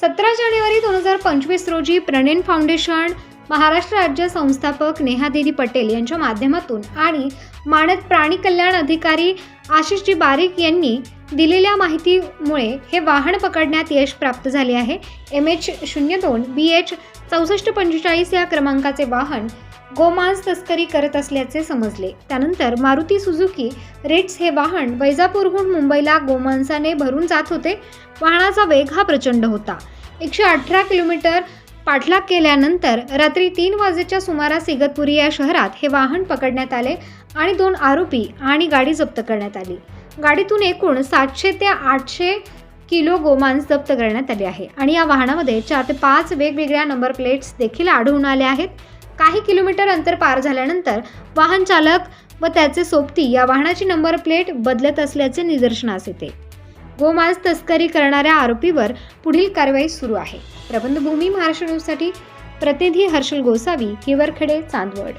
सतरा जानेवारी दोन हजार पंचवीस रोजी प्रणेन फाउंडेशन महाराष्ट्र राज्य संस्थापक नेहादेवी पटेल यांच्या माध्यमातून आणि मानद प्राणी कल्याण अधिकारी आशिषजी बारीक यांनी दिलेल्या माहितीमुळे हे वाहन पकडण्यात यश प्राप्त झाले आहे. एम एच शून्य दोन बी एच चौसष्ट पंचेचाळीस या क्रमांकाचे वाहन गोमांस तस्करी करत असल्याचे समजले. त्यानंतर मारुती सुझुकी रेट्स हे वाहन वैजापूरहून मुंबईला गोमांसाने भरून जात होते. वाहनाचा वेग हा प्रचंड होता. एकशे अठरा किलोमीटर पाठलाग केल्यानंतर रात्री तीन वाजेच्या सुमारास इगतपुरी या शहरात हे वाहन पकडण्यात आले आणि दोन आरोपी आणि गाडी जप्त करण्यात आली. गाडीतून एकूण सातशे ते आठशे किलो गोमांस जप्त करण्यात आले आहे आणि या वाहनामध्ये चार ते पाच वेगवेगळ्या नंबर प्लेट्स देखील आढळून आल्या आहेत. काही किलोमीटर अंतर पार झाल्यानंतर वाहन चालक व त्याचे सोबती या वाहनाची नंबर प्लेट बदलत असल्याचे निदर्शनास येते. गोमांस तस्करी करणाऱ्या आरोपीवर पुढील कारवाई सुरू आहे. प्रबंधभूमी महाराष्ट्र न्यूजसाठी प्रतिनिधी हर्षल गोसावी हिवरखेडे चांदवड.